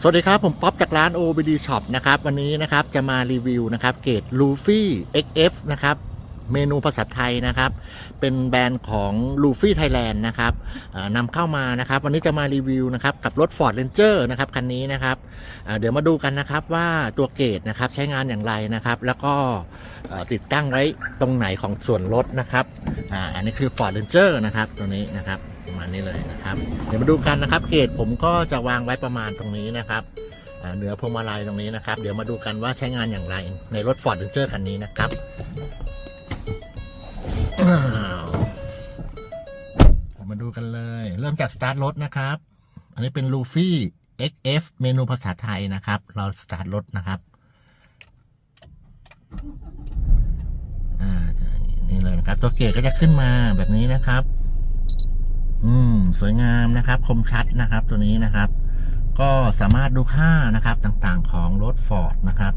สวัสดีครับ ผมป๊อปจากร้าน OBD Shop นะครับ วันนี้นะครับจะมารีวิวนะครับเกรด Luffy XF นะครับเมนูภาษาไทยนะครับ เป็นแบรนด์ของ Luffy Thailand นะครับนำเข้ามานะครับ วันนี้จะมารีวิวนะครับกับรถ Ford Ranger นะครับคันนี้นะครับเดี๋ยวมาดูกันนะครับว่าตัวเกรดนะครับใช้งานอย่างไรนะครับ แล้วก็ติดตั้งไว้ตรงไหนของส่วนรถนะครับอันนี้คือ Ford Ranger นะครับตัวนี้นะครับ ประมาณนี้เลยนะครับ เดี๋ยวมาดูกันนะครับ เกรดผมก็จะวางไว้ประมาณตรงนี้นะครับเหนือพวงมาลัยตรงนี้นะครับ เดี๋ยวมาดูกันว่าใช้งานอย่างไรในรถ Ford Ranger คันนี้นะครับมาดูกันเลย เริ่มจากสตาร์ทรถนะครับ อันนี้เป็น Luffy XF เมนูภาษาไทยนะครับ เราสตาร์ทรถนะครับอ่านี่เลยนะครับ ตัวเกรดก็จะขึ้นมาแบบนี้นะครับ อืม สวยงามนะครับ คมชัดนะครับ ตัวนี้นะครับ ก็สามารถดูค่านะครับต่างๆของรถ Ford นะครับ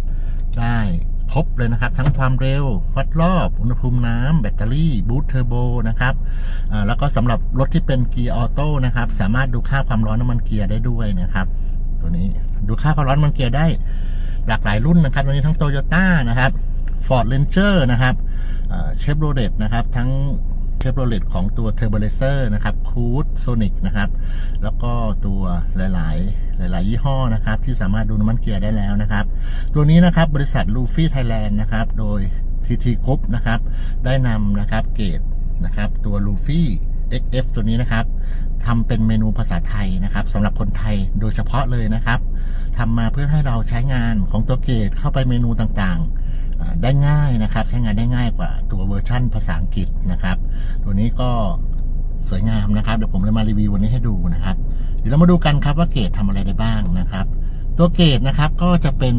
ได้ครบเลยนะครับ ทั้งความเร็ว วัดรอบ อุณหภูมิน้ำแบตเตอรี่ บูตเทอร์โบนะครับแล้วก็สำหรับรถที่เป็นเกียร์ออโต้นะครับ สามารถดูค่าความร้อนน้ำมันเกียร์ได้ด้วยนะครับ ตัวนี้ดูค่าความร้อนน้ำมันเกียร์ได้ หลากหลายรุ่นนะครับ ตัวนี้ทั้งโตโยต้านะครับ Ford Ranger นะครับเชฟโรเลตนะครับ ทั้ง ชฟโรเลตของตัว t u r b o l a z e r นะครับคูดโซนิกนะครับ แล้วก็ตัวหลาย ๆ หลาย ๆ ยี่ห้อนะครับ ที่สามารถดูน้ำมันเกียร์ได้แล้วนะครับ ตัวนี้นะครับบริษัท Luffy Thailand นะครับ โดย TT Group นะครับ ได้นำนะครับเกรดนะครับ ตัว Luffy XF ตัวนี้นะครับทำเป็นเมนูภาษาไทยนะครับสำหรับคนไทยโดยเฉพาะเลยนะครับทำมาเพื่อให้เราใช้งานของตัวเกรดเข้าไปเมนูต่าง ๆ ได้ง่ายนะครับ ใช้งานได้ง่ายกว่าตัวเวอร์ชั่นภาษาอังกฤษนะครับ ตัวนี้ก็สวยงามนะครับ เดี๋ยวผมเลยมารีวิววันนี้ให้ดูนะครับ เดี๋ยวเรามาดูกันครับว่าเกตทำอะไรได้บ้างนะครับ ตัวเกตนะครับก็จะเป็น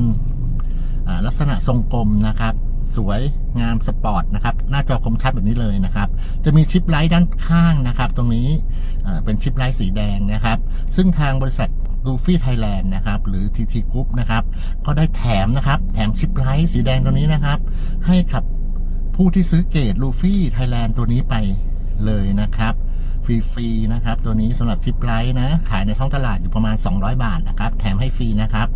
ลักษณะทรงกลมนะครับ สวย งามสปอร์ตนะครับ หน้าจอคมชัดแบบนี้เลยนะครับ จะมีชิปไลท์ด้านข้างนะครับ ตรงนี้เป็นชิปไลท์สีแดงนะครับ ซึ่งทางบริษัท Luffy Thailand นะครับ หรือ TT Group นะครับ ก็ได้แถมนะครับ แถมชิปไลท์สีแดงตัวนี้นะครับ ให้กับผู้ที่ซื้อเกรด Luffy Thailand ตัวนี้ไปเลยนะครับฟรีๆนะครับ ตัวนี้สำหรับชิปไลท์นะ ขายในท้องตลาดอยู่ประมาณ 200 บาทนะครับ แถมให้ฟรีนะครับ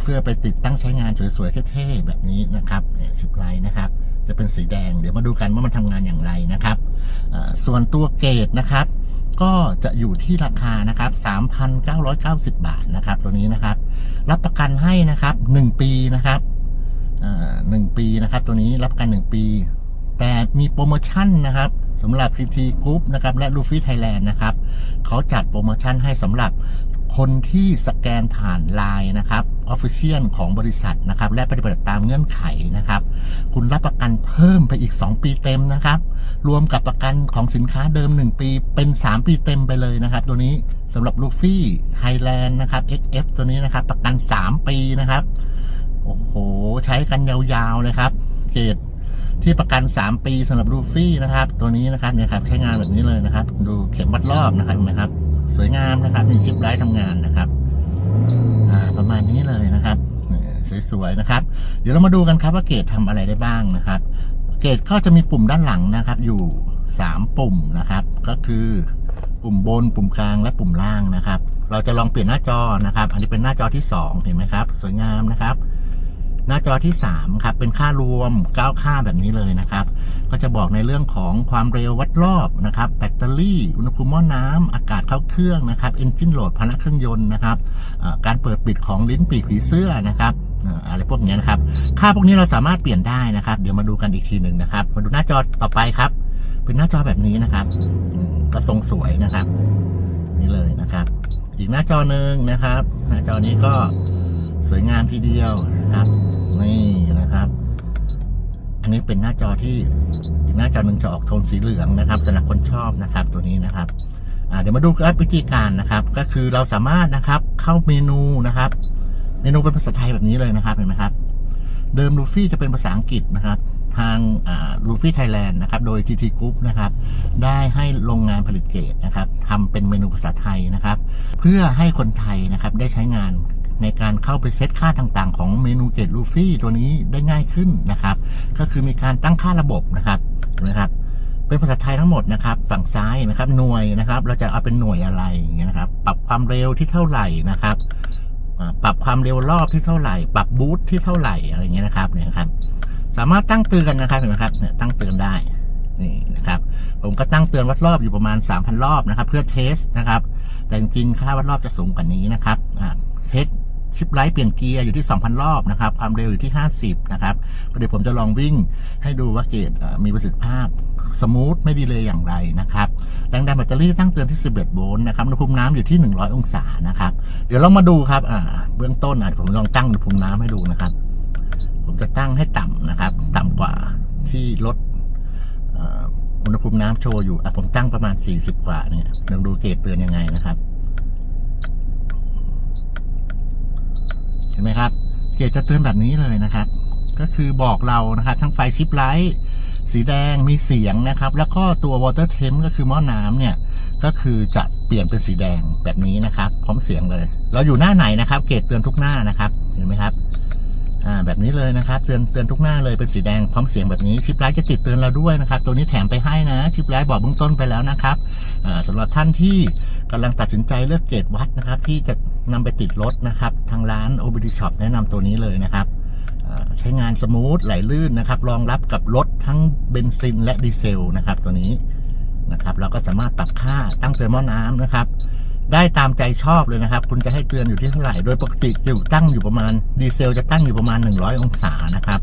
เพื่อไปติดตั้งใช้งานสวยๆเท่ๆแบบนี้นะครับชิปไลท์นะครับ จะเป็นสีแดง เดี๋ยวมาดูกันว่ามันทำงานอย่างไรนะครับ ส่วนตัวเกรดนะครับ ก็จะอยู่ที่ราคานะครับ 3,990 บาทนะครับ ตัวนี้นะครับ รับประกันให้นะครับ 1 ปีนะครับหนึ่งปีนะครับ ตัวนี้รับประกัน 1 ปี แต่มีโปรโมชั่นนะครับสำหรับ CT Group นะครับและ Luffy Thailand นะครับเขาจัดโปรโมชั่นให้สำหรับคนที่สแกนผ่าน Line นะครับ Official ของบริษัทนะครับ และปฏิบัติตามเงื่อนไขนะครับ คุณรับประกันเพิ่มไปอีก 2 ปีเต็มนะครับ รวมกับประกันของสินค้าเดิม 1 ปีเป็น 3 ปีเต็มไปเลยนะครับ ตัวนี้สำหรับ Luffy Thailand นะครับ XF ตัวนี้นะครับ ประกัน 3 ปีนะครับ โอ้โห ใช้กันยาวๆเลยครับ เกรดที่ประกัน 3 ปีสำหรับลูฟี่นะครับ ตัวนี้นะครับเนี่ยครับใช้งานแบบนี้เลยนะครับ ดูเข็มวัดรอบนะครับเห็นไหมครับ สวยงามนะครับมีชิปไลท์ทำงานนะครับอ่าประมาณนี้เลยนะครับเนี่ย สวยๆนะครับ เดี๋ยวเรามาดูกันครับว่าเกรดทำอะไรได้บ้างนะครับ เกรดก็จะมีปุ่มด้านหลังนะครับ อยู่ 3 ปุ่มนะครับ ก็คือปุ่มบน ปุ่มกลางและปุ่มล่างนะครับ เราจะลองเปลี่ยนหน้าจอนะครับ อันนี้เป็นหน้าจอที่ 2 เห็นไหมครับ สวยงามนะครับ หน้าจอที่ 3 ครับ เป็นค่ารวม9ค่าแบบนี้เลยนะครับ ก็จะบอกในเรื่องของความเร็ววัดรอบนะครับ แบตเตอรี่ อุณหภูมิหม้อน้ำอากาศเข้าเครื่องนะครับเอนจินโหลดพนักเครื่องยนต์นะครับการเปิดปิดของลิ้นปีกผีเสื้อนะครับอะไรพวกนี้นะครับ ค่าพวกนี้เราสามารถเปลี่ยนได้นะครับ เดี๋ยวมาดูกันอีกทีหนึ่งนะครับ มาดูหน้าจอต่อไปครับ เป็นหน้าจอแบบนี้นะครับก็ทรงสวยนะครับ นี่เลยนะครับ อีกหน้าจอหนึ่งนะครับ หน้าจอนี้ก็สวยงามทีเดียวนะครับ อันนี้เป็นหน้าจอที่หน้าจอหนึ่งจะออกโทนสีเหลืองนะครับสำหรับคนชอบนะครับตัวนี้นะครับเดี๋ยวมาดูกันวิธีการนะครับ ก็คือเราสามารถนะครับเข้าเมนูนะครับ เมนูเป็นภาษาไทยแบบนี้เลยนะครับเห็นไหมครับ เดิมลูฟี่จะเป็นภาษาอังกฤษนะครับ ทางลูฟี่ไทยแลนด์นะครับ โดย TT Group นะครับ ได้ให้โรงงานผลิตเกตนะครับทำเป็นเมนูภาษาไทยนะครับ เพื่อให้คนไทยนะครับได้ใช้งาน ในการเข้าไปเซตค่าต่างๆ ของเมนูเกตลูฟี่ตัวนี้ได้ง่ายขึ้นนะครับ ก็คือมีการตั้งค่าระบบนะครับนไหมครับ เป็นภาษาไทยทั้งหมดนะครับ ฝั่งซ้ายนะครับ หน่วยนะครับ เราจะเอาเป็นหน่วยอะไรอย่างเงี้ยนะครับ ปรับความเร็วที่เท่าไหร่นะครับปรับความเร็วรอบที่เท่าไหร่ ปรับบูทที่เท่าไหร่อะไรเงี้ยนะครับเนี่ยครับ สามารถตั้งเตือนนะครับเห็นไหมครับเนี่ยตั้งเตือนได้นี่นะครับ ผมก็ตั้งเตือนวัดรอบอยู่ประมาณ 3,000 รอบนะครับ เพื่อเทสนะครับ แต่จริงๆค่าวัดรอบจะสูงกว่านี้นะครับอ่าเทส ชิปไลท์เปลี่ยนเกียร์อยู่ที่ 2,000 รอบนะครับ ความเร็วอยู่ที่ 50 นะครับเดี๋ยวผมจะลองวิ่งให้ดูว่าเกรดมีประสิทธิภาพสมูทไม่ดีเลยอย่างไรนะครับ แรงดันแบตเตอรี่ตั้งเตือนที่ 11 โวลต์นะครับ อุณหภูมิน้ำอยู่ที่ 100 องศานะครับ เดี๋ยวเรามาดูครับเบื้องต้นอะผมลองตั้งอุณหภูมิน้ำให้ดูนะครับ ผมจะตั้งให้ต่ำนะครับ ต่ำกว่าที่รถอุณหภูมิน้ำโชว์อยู่ผมตั้งประมาณ 40 กว่าเนี่ยลองดูเกรดเตือนยังไงนะครับ เห็นไหมครับ เกรดจะเตือนแบบนี้เลยนะครับ ก็คือบอกเรานะครับทั้งไฟชิปไลท์สีแดงมีเสียงนะครับ แล้วก็ตัววอเตอร์เทมก็คือหม้อน้ำเนี่ย ก็คือจะเปลี่ยนเป็นสีแดงแบบนี้นะครับ พร้อมเสียงเลย เราอยู่หน้าไหนนะครับ เกรดเตือนทุกหน้านะครับ เห็นไหมครับ อ่าแบบนี้เลยนะครับเตือนเตือนทุกหน้าเลยเป็นสีแดงพร้อมเสียงแบบนี้ชิปไลท์จะติดเตือนเราด้วยนะครับ ตัวนี้แถมไปให้นะ ชิปไลท์บอกเบื้องต้นไปแล้วนะครับอ่าสำหรับท่านที่กำลังตัดสินใจเลือกเกรดวัดนะครับ ที่จะนำไปติดรถนะครับ ทางร้าน OBD Shop แนะนำตัวนี้เลยนะครับใช้งานสมูทไหลลื่นนะครับ รองรับกับรถทั้งเบนซินและดีเซลนะครับ ตัวนี้นะครับ เราก็สามารถปรับค่าตั้งเตือนหม้อน้ำนะครับ ได้ตามใจชอบเลยนะครับ คุณจะให้เตือนอยู่ที่เท่าไหร่ โดยปกติจะอยู่ตั้งอยู่ประมาณดีเซลจะตั้งอยู่ประมาณ 100 องศานะครับ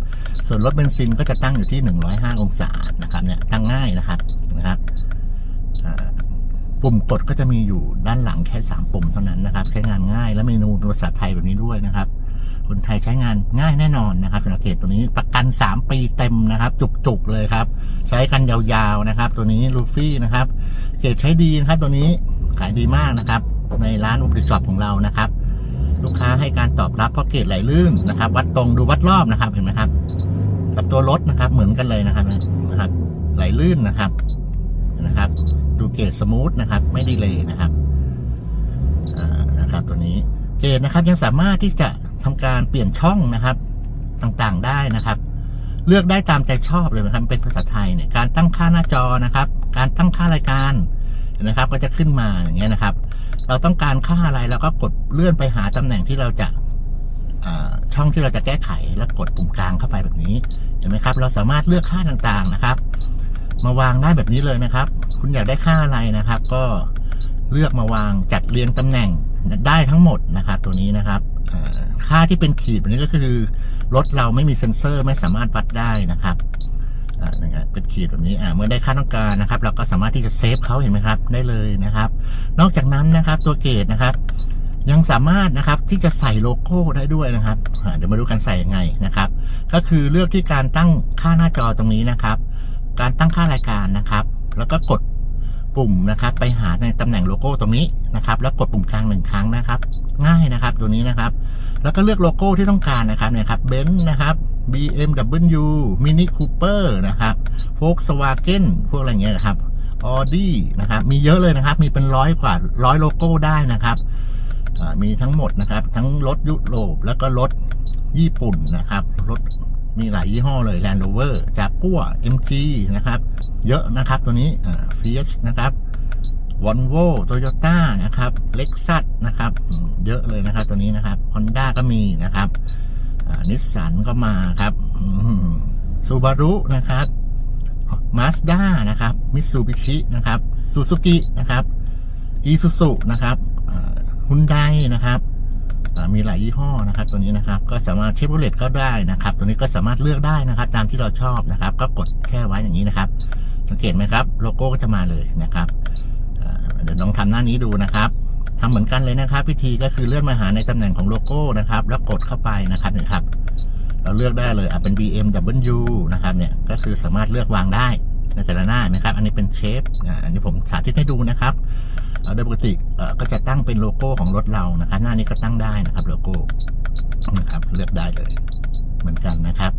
ส่วนรถเบนซินก็จะตั้งอยู่ที่ 105 องศานะครับเนี่ยตั้งง่ายนะครับนะครับปุ่มกดก็จะมีอยู่ด้านหลังแค่ 3 ปุ่มเท่านั้นนะครับ ใช้งานง่ายและเมนูภาษาไทยแบบนี้ด้วยนะครับ คนไทยใช้งานง่ายแน่นอนนะครับสำหรับเกตตัวนี้ประกัน 3 ปีเต็มนะครับ จุกๆเลยครับ ใช้กันยาวๆนะครับ ตัวนี้ลูฟี่นะครับ เกรดใช้ดีนะครับตัวนี้ ขายดีมากนะครับ ในร้านอุปกรณ์ช็อปของเรานะครับ ลูกค้าให้การตอบรับเพราะเกรดไหลลื่นนะครับ วัดตรงดูวัดรอบนะครับเห็นไหมครับ กับตัวรถนะครับ เหมือนกันเลยนะครับนะครับ ไหลลื่นนะครับนะครับ ดูเกรดสมูทนะครับ ไม่ดีเลยนะครับอ่านะครับตัวนี้เกรดนะครับยังสามารถที่จะทำการเปลี่ยนช่องนะครับ ต่างๆได้นะครับ เลือกได้ตามใจชอบเลยนะครับเป็นภาษาไทยเนี่ยการตั้งค่าหน้าจอนะครับ การตั้งค่ารายการ นไหมครับ ก็จะขึ้นมาอย่างเงี้ยนะครับ เราต้องการค่าอะไรเราก็กดเลื่อนไปหาตำแหน่งที่เราจะช่องที่เราจะแก้ไขแล้วกดปุ่มกลางเข้าไปแบบนี้เห็นไหมครับ เราสามารถเลือกค่าต่างๆนะครับ มาวางได้แบบนี้เลยนะครับ คุณอยากได้ค่าอะไรนะครับ ก็เลือกมาวางจัดเรียงตำแหน่งได้ทั้งหมดนะครับ ตัวนี้นะครับค่าที่เป็นขีดแบบนี้ก็คือรถเราไม่มีเซ็นเซอร์ไม่สามารถวัดได้นะครับ อ่านะครับเป็นขีดแบบนี้อ่าเมื่อได้ค่าต้องการนะครับ เราก็สามารถที่จะเซฟเขาเห็นไหมครับ ได้เลยนะครับ นอกจากนั้นนะครับตัวเกตนะครับ ยังสามารถนะครับที่จะใส่โลโก้ได้ด้วยนะครับเดี๋ยวมาดูกันใส่ยังไงนะครับ ก็คือเลือกที่การตั้งค่าหน้าจอตรงนี้นะครับ การตั้งค่ารายการนะครับ แล้วก็กดปุ่มนะครับไปหาในตำแหน่งโลโก้ตรงนี้นะครับ แล้วกดปุ่มกลางหนึ่งครั้งนะครับ ง่ายนะครับตัวนี้นะครับ แล้วก็เลือกโลโก้ที่ต้องการนะครับเนี่ยครับเบนซ์นะครับ BMW Mini Cooper นะครับ Volkswagen พวกอะไรเงี้ยครับ Audi นะครับมีเยอะเลยนะครับ มีเป็นร้อยกว่าร้อยโลโก้ได้นะครับมีทั้งหมดนะครับ ทั้งรถยุโรปแล้วก็รถญี่ปุ่นนะครับรถมีหลายยี่ห้อเลย Land Rover จากกัว MG นะครับ เยอะนะครับตัวนี้อ่า Fiat นะครับ วอลโว่โตโยต้านะครับเล็กซัสนะครับ เยอะเลยนะครับ ตัวนี้นะครับฮอนด้าก็มีนะครับนิสสันก็มาครับซูบารุนะครับมาสด้านะครับมิตซูบิชินะครับซูซูกินะครับอีซูซุนะครับฮุนไดนะครับมีหลายยี่ห้อนะครับ ตัวนี้นะครับ ก็สามารถเชฟโรเลตก็ได้นะครับ ตัวนี้ก็สามารถเลือกได้นะครับ ตามที่เราชอบนะครับ ก็กดแช่ไว้อย่างนี้นะครับ สังเกตไหมครับ โลโก้ก็จะมาเลยนะครับ เดี๋ยวลองทำหน้านี้ดูนะครับทำเหมือนกันเลยนะครับวิธีก็คือเลื่อนมาหาในตำแหน่งของโลโก้นะครับ แล้วกดเข้าไปนะครับเนี่ยครับ เราเลือกได้เลยอะเป็น BMW นะครับเนี่ยก็คือสามารถเลือกวางได้ในแต่ละหน้านะครับ อันนี้เป็นเชฟอันนี้ผมสาธิตให้ดูนะครับโดยปกติเอ่อก็จะตั้งเป็นโลโก้ของรถเรานะครับ หน้านี้ก็ตั้งได้นะครับ โลโก้นะครับเลือกได้เลย เหมือนกันนะครับ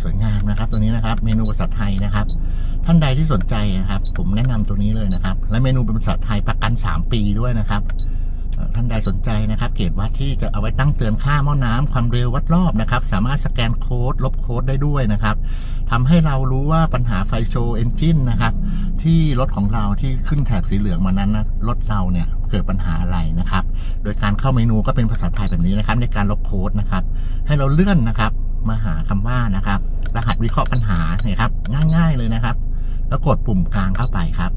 สวยงามนะครับ ตัวนี้นะครับ เมนูภาษาไทยนะครับ ท่านใดที่สนใจนะครับ ผมแนะนำตัวนี้เลยนะครับ และเมนูเป็นภาษาไทยประกัน 3 ปีด้วยนะครับท่านใดสนใจนะครับ เกรดวัดที่จะเอาไว้ตั้งเตือนค่าหม้อน้ำความเร็ววัดรอบนะครับ สามารถสแกนโค้ดลบโค้ดได้ด้วยนะครับทำให้เรารู้ว่าปัญหาไฟโชว์เอนจินนะครับ ที่รถของเราที่ขึ้นแถบสีเหลืองมานั้นนะรถเราเนี่ยเกิดปัญหาอะไรนะครับ โดยการเข้าเมนูก็เป็นภาษาไทยแบบนี้นะครับ ในการลบโค้ดนะครับ ให้เราเลื่อนนะครับ มาหาคำว่านะครับ รหัสวิเคราะห์ปัญหาเนี่ยครับ ง่าย ๆเลยนะครับ แล้วกดปุ่มกลางเข้าไปครับ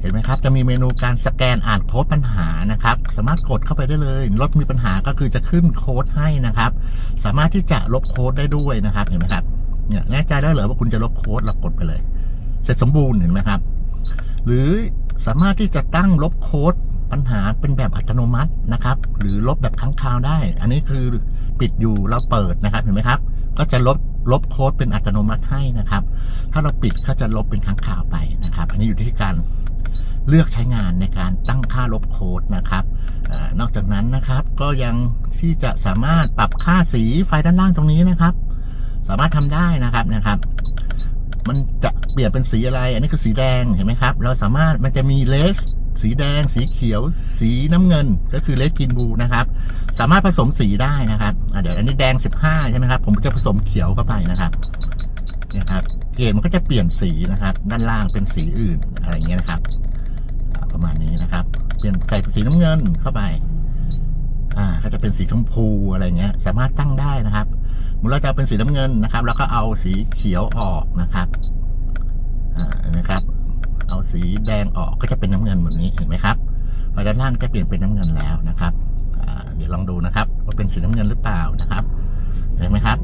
เห็นไหมครับ จะมีเมนูการสแกนอ่านโค้ดปัญหานะครับ สามารถกดเข้าไปได้เลย รถมีปัญหาก็คือจะขึ้นโค้ดให้นะครับ สามารถที่จะลบโค้ดได้ด้วยนะครับ เห็นไหมครับ เนี่ยแน่ใจได้เหรอว่าคุณจะลบโค้ดเรากดไปเลย เสร็จสมบูรณ์เห็นไหมครับ หรือสามารถที่จะตั้งลบโค้ดปัญหาเป็นแบบอัตโนมัตินะครับ หรือลบแบบครั้งคราวได้ อันนี้คือปิดอยู่แล้วเปิดนะครับ เห็นไหมครับ ก็จะลบ ลบโค้ดเป็นอัตโนมัติให้นะครับ ถ้าเราปิดก็จะลบเป็นครั้งคราวไปนะครับ อันนี้อยู่ที่การเลือกใช้งานในการตั้งค่าลบโค้ดนะครับอนอกจากนั้นนะครับก็ยังที่จะสามารถปรับค่าสีไฟด้านล่างตรงนี้นะครับ สามารถทำได้นะครับนะครับ มันจะเปลี่ยนเป็นสีอะไร อันนี้คือสีแดงเห็นไหมครับ เราสามารถมันจะมีเลส สีแดง สีเขียว สีน้ำเงิน ก็คือเลสกินบูนะครับ สามารถผสมสีได้นะครับเดี๋ยวอันนี้แดง 15 ใช่ไหมครับ ผมจะผสมเขียวเข้าไปนะครับเนี่ยครับ เกจมันก็จะเปลี่ยนสีนะครับ ด้านล่างเป็นสีอื่นอะไรเงี้ยนะครับ ประมาณนี้นะครับ เปลี่ยนใส่สีน้ำเงินเข้าไป อ่า ก็จะเป็นสีชมพูอะไรเงี้ย สามารถตั้งได้นะครับเมื่อเราจะเอาเป็นสีน้ำเงินนะครับ แล้วก็เอาสีเขียวออกนะครับ อ่า นะครับ เอาสีแดงออกก็จะเป็นน้ำเงินแบบนี้เห็นไหมครับไฟด้านล่างจะเปลี่ยนเป็นน้ำเงินแล้วนะครับเดี๋ยวลองดูนะครับว่าเป็นสีน้ำเงินหรือเปล่านะครับ เห็นไหมครับ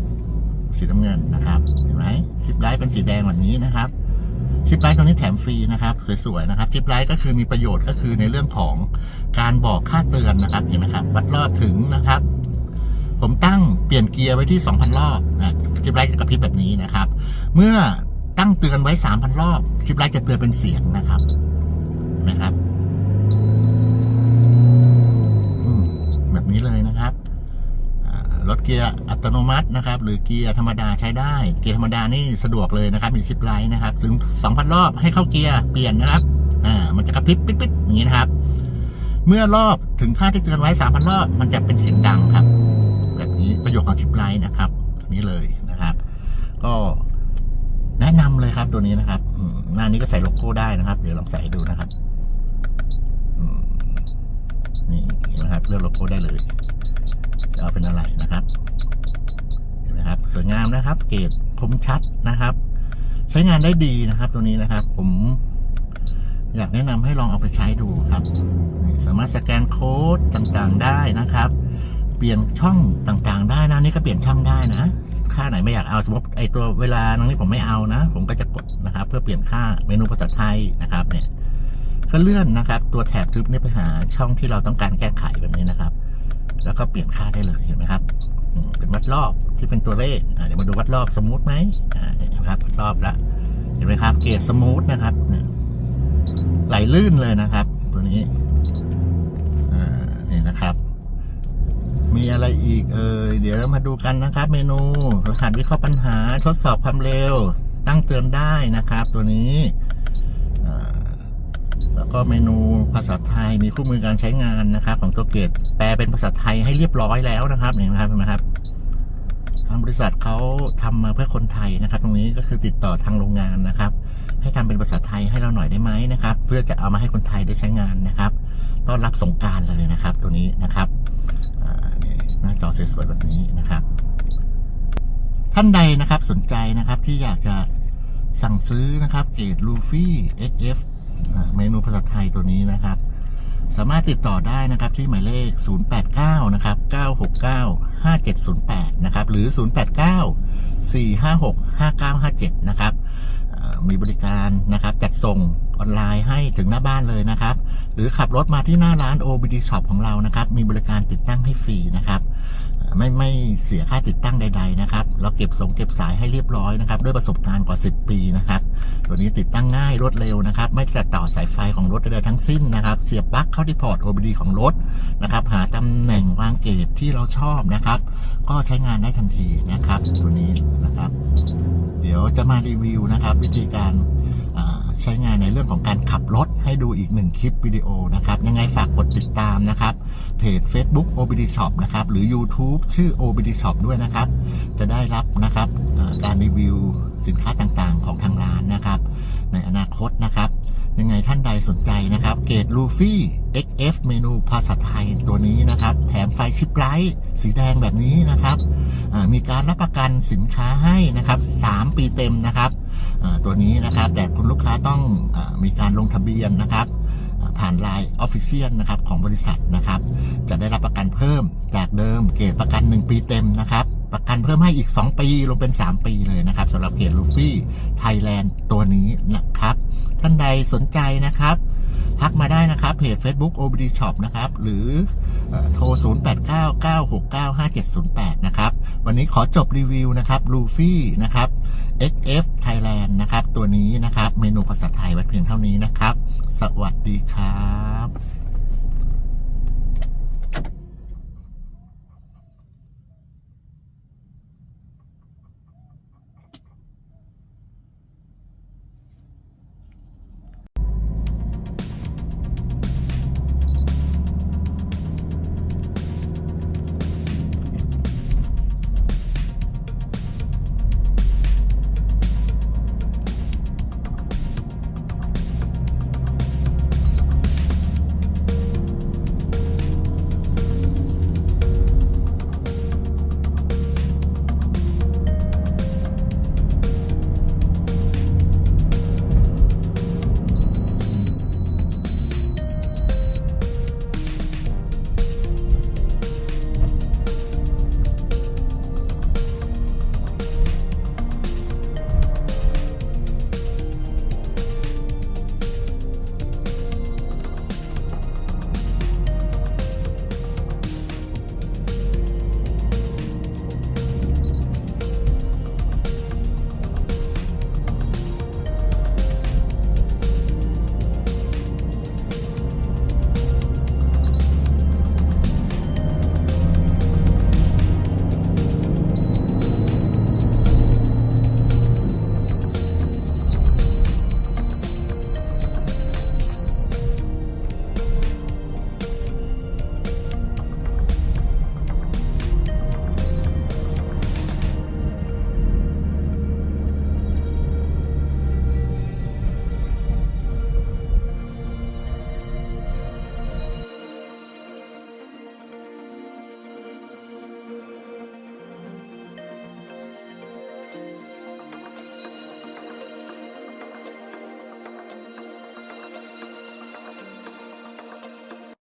สีน้ำเงินนะครับ เห็นไหมชิปไลท์เป็นสีแดงแบบนี้นะครับชิปไลท์ตรงนี้แถมฟรีนะครับสวยๆนะครับชิปไลท์ก็คือมีประโยชน์ก็คือในเรื่องของการบอกค่าเตือนนะครับเห็นไหมครับวัดรอบถึงนะครับ ผมตั้งเปลี่ยนเกียร์ไว้ที่ 2,000 รอบนะชิปไลท์จะกระพริบแบบนี้นะครับ เมื่อ ตั้งเตือนไว้ 3,000 รอบชิปไลท์จะเตือนเป็นเสียงนะครับเห็นะครับแบบนี้เลยนะครับรถเกียร์อัตโนมัตินะครับ หรือเกียร์ธรรมดาใช้ได้ เกียร์ธรรมดานี่สะดวกเลยนะครับ มีชิปไลท์นะครับ ถึง 2,000 รอบให้เข้าเกียร์เปลี่ยนนะครับอ่ามันจะกระพริบปิ๊ดๆอย่างนี้นะครับ เมื่อรอบถึงค่าที่เตือนไว้ 3,000 รอบ มันจะเป็นเสียงดังครับ แบบนี้ประโยชน์ของชิปไลท์นะครับ นี้เลยนะครับ ก็ นะนำเลยครับตัวนี้นะครับอืหน้านี้ก็ใส่โลโก้ได้นะครับ เดี๋ยวลองใส่ดูนะครับนี่นไหมครับเลือกโลโก้ได้เลยจะเอาเป็นอะไรนะครับเห็นไหมครับ สวยงามนะครับ เกรดคมชัดนะครับ ใช้งานได้ดีนะครับ ตัวนี้นะครับ ผม อยากแนะนำให้ลองเอาไปใช้ดูครับสามารถสแกนโค้ดต่างๆได้นะครับ เปลี่ยนช่องต่างๆ ได้นะนี่ก็เปลี่ยนช่องได้นะ ค่าไหนไม่อยากเอาสมมติไอตัวเวลาตรงนี้ผมไม่เอานะ ผมก็จะกดนะครับ เพื่อเปลี่ยนค่าเมนูภาษาไทยนะครับเนี่ยก็เลื่อนนะครับ ตัวแถบทึบนี่ไปหาช่องที่เราต้องการแก้ไขแบบนี้นะครับ แล้วก็เปลี่ยนค่าได้เลยเห็นไหมครับเป็นวัดรอบที่เป็นตัวเลขเดี๋ยวมาดูวัดรอบสมูทไหมเห็นไหมครับวัดรอบแล้วเห็นไหมครับ เกรดสมูทนะครับไหลลื่นเลยนะครับ ตัวนี้อ่านี่นะครับ มีอะไรอีกเอ่ยเดี๋ยวเรามาดูกันนะครับ เมนูรหัสวิเคราะห์ปัญหาทดสอบความเร็ว ตั้งเตือนได้นะครับ ตัวนี้แล้วก็เมนูภาษาไทยมีคู่มือการใช้งานนะครับ ของตัวเกตแปลเป็นภาษาไทยให้เรียบร้อยแล้วนะครับเห็นไหมครับเห็นไหมครับทางบริษัทเขาทำมาเพื่อคนไทยนะครับ ตรงนี้ก็คือติดต่อทางโรงงานนะครับ ให้ทำเป็นภาษาไทยให้เราหน่อยได้ไหมนะครับ เพื่อจะเอามาให้คนไทยได้ใช้งานนะครับ ต้อนรับสงการเลยนะครับ ตัวนี้นะครับ หน้าจอสวยๆแบบนี้นะครับ ท่านใดนะครับสนใจนะครับที่อยากจะสั่งซื้อนะครับเกรดลูฟี่ XF อ่าเมนูภาษาไทยตัวนี้นะครับ สามารถติดต่อได้นะครับที่หมายเลข 089 นะครับ 969 5708 นะครับ หรือ 089 456 5957 นะครับมีบริการนะครับจัดส่ง ออนไลน์ให้ถึงหน้าบ้านเลยนะครับ หรือขับรถมาที่หน้าร้าน OBD Shop ของเรานะครับ มีบริการติดตั้งให้ฟรีนะครับ ไม่ไม่เสียค่าติดตั้งใด ๆ นะครับ เราเก็บส่งเก็บสายให้เรียบร้อยนะครับ ด้วยประสบการณ์กว่า 10 ปีนะครับ ตัวนี้ติดตั้งง่ายรวดเร็วนะครับ ไม่ตัดต่อสายไฟของรถใดๆทั้งสิ้นนะครับ เสียบปลั๊กเข้าที่พอร์ต OBD ของรถนะครับ หาตำแหน่งวางเกจที่เราชอบนะครับ ก็ใช้งานได้ทันทีนะครับ ตัวนี้นะครับ เดี๋ยวจะมารีวิวนะครับ วิธีการ ใช้งานในเรื่องของการขับรถให้ดูอีกหนึ่งคลิปวิดีโอนะครับ ยังไงฝากกดติดตามนะครับ เพจ Facebook OBD Shop นะครับ หรือ YouTube ชื่อ OBD Shop ด้วยนะครับ จะได้รับนะครับการรีวิวสินค้าต่างๆ ของทางร้านนะครับ ในอนาคตนะครับ ยังไงท่านใดสนใจนะครับ เกรดลูฟี่ XF เมนูภาษาไทยตัวนี้นะครับ แถมไฟชิปไลท์สีแดงแบบนี้นะครับ มีการรับประกันสินค้าให้นะครับ 3 ปีเต็มนะครับ ตัวนี้นะครับ แต่คุณลูกค้าต้องอมีการลงทะเบียนนะครับผ่านไลน์ออฟฟิเชียลนะครับของบริษัทนะครับ จะได้รับประกันเพิ่มจากเดิมเกรดประกัน 1 ปีเต็มนะครับ ประกันเพิ่มให้อีก 2 ปีรวมเป็น 3 ปีเลยนะครับสำหรับเกรดลูฟี่ไทยแลนด์ตัวนี้นะครับ ท่านใดสนใจนะครับ ทักมาได้นะครับเพจ Facebook OBD Shop นะครับ หรือเอ่อโทร 0899695708 นะครับ วันนี้ขอจบรีวิวนะครับลูฟี่นะครับ XF Thailand นะครับ ตัวนี้นะครับ เมนูภาษาไทยไว้เพียงเท่านี้นะครับ สวัสดีครับ